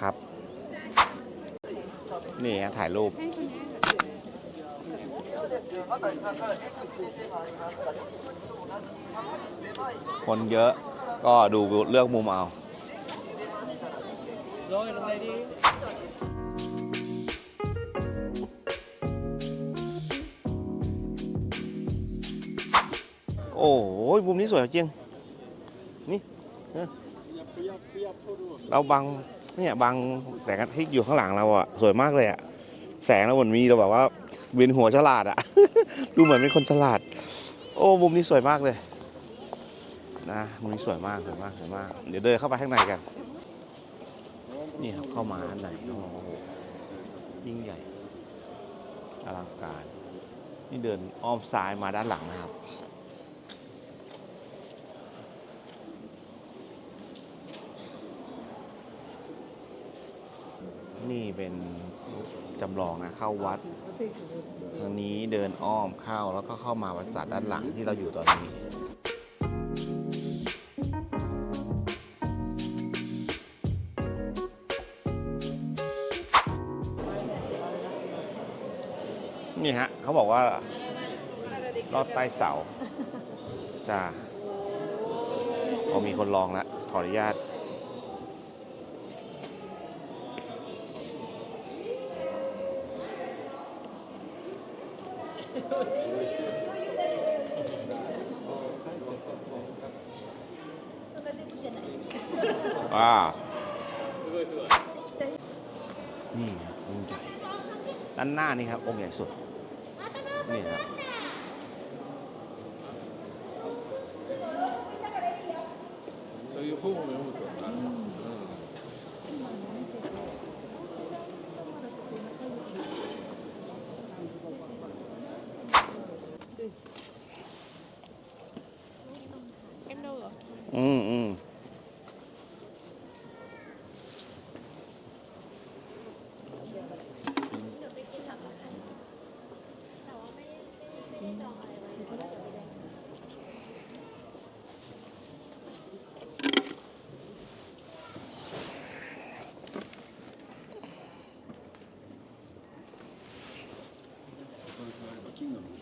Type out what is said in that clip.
ครับ นี่ฮะถ่ายรูป คนเยอะก็ดูเลือกมุมเอาโอ้โหมุมนี้สวยจริง นี่เออเราบัง เนี่ยบังแสงอาทิตย์อยู่ข้างหลังเราอะสวยมากเลยอะแสงเราเหมือนมีเราแบบว่าเวียนหัวฉลาดอะดูเหมือนเป็นคนฉลาด โอ้มุมนี้สวยมากเลยนะมุมนี้สวยมากสวยมากสวยมาก เดี๋ยวเดินเข้าไปข้างในกัน นี่ครับเข้ามาข้างในโอ้โหยิ่งใหญ่อลังการ นี่เดินอ้อมซ้ายมาด้านหลังนะครับ นี่เป็นจำลองนะเข้าวัดทางนี้เดินอ้อมเข้าแล้วก็เข้ามาวัดศาสตร์ด้านหลังที่เราอยู่ตอนนี้นี่ฮะเขาบอกว่าลอดใต้เสาจ้าพอมีคนลองแล้วขออนุญาต ว้าวนี่ครับองค์ใหญ่ด้านหน้านี่ครับองค์ใหญ่สุด นี่ครับ そういう本を読むと 느낀 겁니다.